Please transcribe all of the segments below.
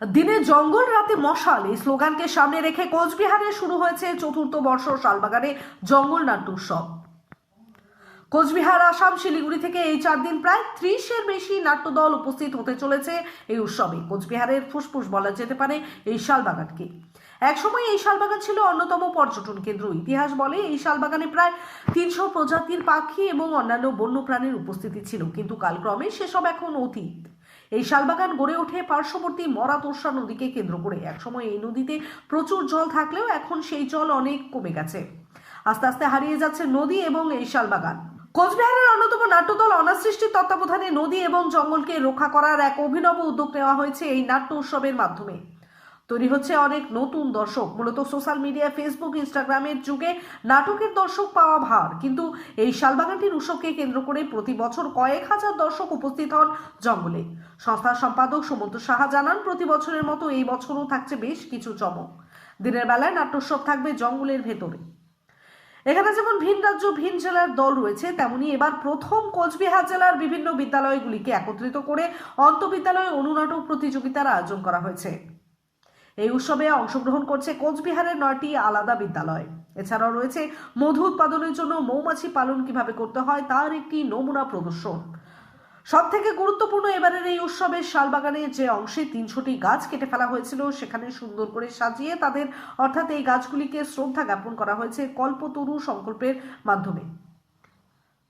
দিনে জঙ্গল রাতে মশাল। এই স্লোগানকে সামনে রেখে কোচবিহারে শুরু হয়েছে চতুর্থ বর্ষ শালবাগানে জঙ্গল নাট্য উৎসব। কোচবিহার, আসাম, শিলিগুড়ি থেকে এই চার দিন প্রায় ত্রিশের বেশি নাট্যদল উপস্থিত হতে চলেছে এই উৎসবে। কোচবিহারের ফুসফুস বলা যেতে পারে এই শালবাগানকে। একসময় এই শালবাগান ছিল অন্যতম পর্যটন কেন্দ্র। ইতিহাস বলে এই শালবাগানে প্রায় তিনশো প্রজাতির পাখি এবং অন্যান্য বন্যপ্রাণীর উপস্থিতি ছিল। কিন্তু কালক্রমে সেসব এখন অতীত। এই শালবাগান গড়ে ওঠে পার্শ্ববর্তী মরা তোর্ষা নদীকে কেন্দ্র করে। একসময় এই নদীতে প্রচুর জল থাকলেও এখন সেই জল অনেক কমে গেছে। আস্তে আস্তে হারিয়ে যাচ্ছে নদী এবং এই শালবাগান। কোচবিহারের অন্যতম নাট্যদল অনাসৃষ্টির তত্ত্বাবধানে নদী এবং জঙ্গলকে রক্ষা করার এক অভিনব উদ্যোগ নেওয়া হয়েছে এই নাট্য উৎসবের মাধ্যমে। তৈরি হচ্ছে অনেক নতুন দর্শক। মূলত সোশ্যাল মিডিয়া ফেসবুক ইনস্টাগ্রামের যুগে নাটকের দর্শক পাওয়া ভার। কিন্তু এই শালবাগানটির উৎসবকে কেন্দ্র করে প্রতি বছর কয়েক হাজার দর্শক উপস্থিত হন জঙ্গলে। সংস্থার সম্পাদক সুমন্ত সাহা জানান, প্রতি বছরের মতো এই বছরও থাকছে বেশ কিছু চমক। দিনের বেলায় নাট্যোৎসব থাকবে জঙ্গলের ভেতরে। এখানে যেমন ভিন রাজ্য, ভিন জেলার দল রয়েছে, তেমনি এবার প্রথম কোচবিহার জেলার বিভিন্ন বিদ্যালয়গুলিকে একত্রিত করে অন্তবিদ্যালয় অনুনাটক প্রতিযোগিতার আয়োজন করা হয়েছে। এই উৎসবে অংশগ্রহণ করছে কোচবিহারের নয়টি আলাদা বিদ্যালয়। এছাড়াও রয়েছে মধু উৎপাদনের জন্য মৌমাছি পালন কীভাবে করতে হয় তার একটি নমুনা প্রদর্শন। সব থেকে গুরুত্বপূর্ণ এবারের এই উৎসবের শালবাগানে যে অংশে তিনশোটি গাছ কেটে ফেলা হয়েছিল, সেখানে সুন্দর করে সাজিয়ে তাদের, অর্থাৎ এই গাছগুলিকে শ্রদ্ধা জ্ঞাপন করা হয়েছে কল্পতরু সংকল্পের মাধ্যমে।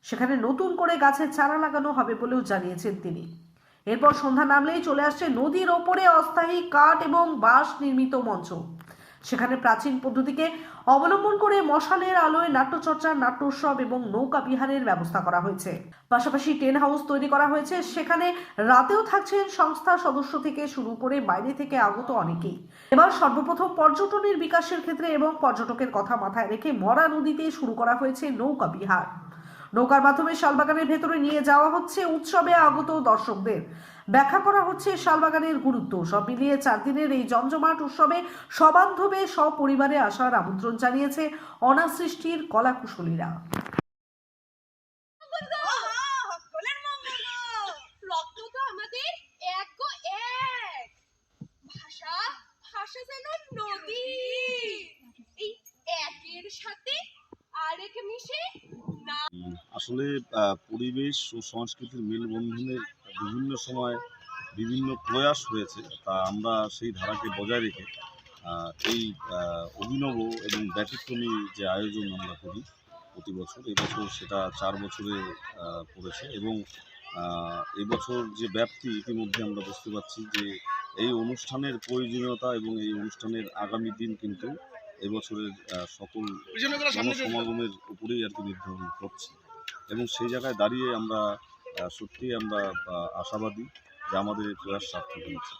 সেখানে নতুন করে গাছের চারা লাগানো হবে বলেও জানিয়েছেন তিনি। এরপর সন্ধ্যা নামলেই চলে আসছে নদীর ওপরে অস্থায়ী কাঠ এবং বাঁশ নির্মিত মঞ্চ। সেখানে প্রাচীন পদ্ধতিকে অবলম্বন করে মশালের আলোয় নাট্যচর্চা নাট্য উৎসব এবং নৌকা বিহারের ব্যবস্থা করা হয়েছে। পাশাপাশি টেন হাউস তৈরি করা হয়েছে। সেখানে রাতেও থাকছেন সংস্থার সদস্য থেকে শুরু করে বাইরে থেকে আগত অনেকেই। এবার সর্বপ্রথম পর্যটনের বিকাশের ক্ষেত্রে এবং পর্যটকের কথা মাথায় রেখে মরা নদীতে শুরু করা হয়েছে নৌকা বিহার। নৌকার মাধ্যমে শালবাগানের ভেতরে নিয়ে যাওয়া হচ্ছে উৎসবে আগত দর্শকদের। ব্যাখ্যা করা হচ্ছে শালবাগানের গুরুত্ব। সব মিলিয়ে চার দিনের এই জমজমাট উৎসবে সবান্ধবে সপরিবারে আসার আমন্ত্রণ জানিয়েছে অনাসৃষ্টির কলাকুশলীরা। নদী। একের সাথে আরেক মিশে আসলে পরিবেশ ও সংস্কৃতির মেলবন্ধনের বিভিন্ন সময় বিভিন্ন প্রয়াস হয়েছে। তা আমরা সেই ধারাকে বজায় রেখে এই অভিনব এবং ব্যতিক্রমী যে আয়োজন আমরা করি প্রতি বছর এবছর সেটা চার বছরে পড়েছে এবং আহ, এই বছর যে ব্যাপ্তি ইতিমধ্যে আমরা বুঝতে পারছি যে এই অনুষ্ঠানের প্রয়োজনীয়তা এবং এই অনুষ্ঠানের আগামী দিন কিন্তু এবছরের সকল জনসমাগমের উপরেই আর কি নির্ধারণ করছে। এবং সেই জায়গায় দাঁড়িয়ে আমরা আহ, সত্যিই আমরা আশাবাদী যে আমাদের এই প্রয়াস সার্থক হয়েছে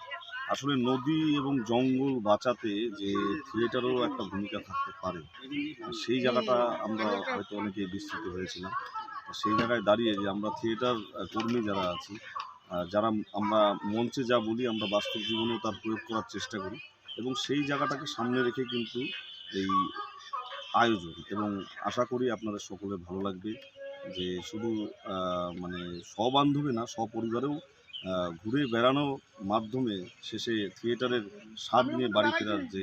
আসলে নদী এবং জঙ্গল বাঁচাতে যে থিয়েটারও একটা ভূমিকা থাকতে পারে সেই জায়গাটা আমরা হয়তো অনেকে বিস্তৃত হয়েছিলাম। সেই জায়গায় দাঁড়িয়ে যে আমরা থিয়েটার কর্মী যারা আছি যারা আমরা মঞ্চে যা বলি আমরা বাস্তব জীবনেও তার প্রয়োগ করার চেষ্টা করি এবং সেই জায়গাটাকে সামনে রেখে কিন্তু এই আয়োজন। এবং আশা করি আপনাদের সকলে ভালো লাগবে। যে শুধু মানে সবান্ধবে না সপরিবারেও ঘুরে বেড়ানোর মাধ্যমে শেষে থিয়েটারের স্বাদ নিয়ে বাড়ি ফেরার যে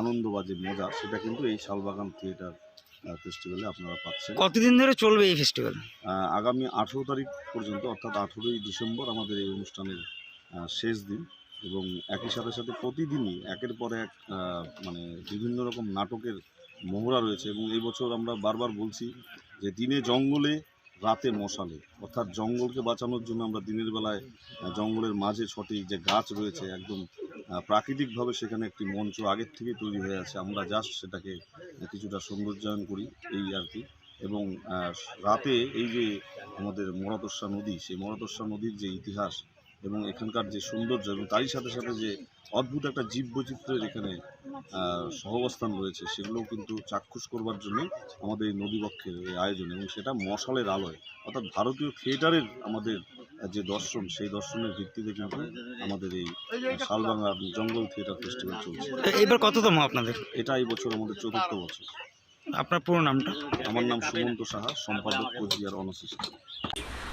আনন্দ বা যে মজা সেটা কিন্তু এই শালবাগান থিয়েটার ফেস্টিভ্যালে আপনারা পাচ্ছেন। কতদিন ধরে চলবে এই ফেস্টিভ্যাল? আগামী আঠেরো তারিখ পর্যন্ত অর্থাৎ আঠেরোই ডিসেম্বর আমাদের এই অনুষ্ঠানের শেষ দিন। এবং একই সাথে সাথে প্রতিদিনই একের পর এক মানে বিভিন্ন রকম নাটকের মহড়া রয়েছে এবং এই বছর আমরা বারবার বলছি যে দিনে জঙ্গলে, রাতে মশালে। অর্থাৎ জঙ্গলকে বাঁচানোর জন্য আমরা দিনের বেলায় জঙ্গলের মাঝে সঠিক যে গাছ রয়েছে, একদম প্রাকৃতিকভাবে সেখানে একটি মঞ্চ আগের থেকে তৈরি হয়ে আছে। আমরা জাস্ট সেটাকে কিছুটা সৌন্দর্যায়ন করি এই আর কি। এবং রাতে এই যে আমাদের মরাতস্যা নদী, সেই মরাতস্যা নদীর যে ইতিহাস এবং এখানকার যে সৌন্দর্য এবং তারই সাথে সাথে যে অদ্ভুত একটা জীববৈচিত্র্যের এখানে আহ, সহাবস্থান রয়েছে সেগুলোও কিন্তু চাক্ষুষ করবার জন্য আমাদের এই নদীবক্ষের এই আয়োজন এবং সেটা মশালের আলোয়। অর্থাৎ ভারতীয় থিয়েটারের আমাদের যে দর্শন সেই দর্শনের ভিত্তিতে কিন্তু আমাদের এই শালবাংলা জঙ্গল থিয়েটার ফেস্টিভ্যাল চলছে। এবার কততম আপনাদের? এটা এই বছর আমাদের চতুর্থ বছর। আপনার পুরো নামটা? আমার নাম সুমন্ত সাহা সম্পাদক কোচবিহার অনাসিস্ট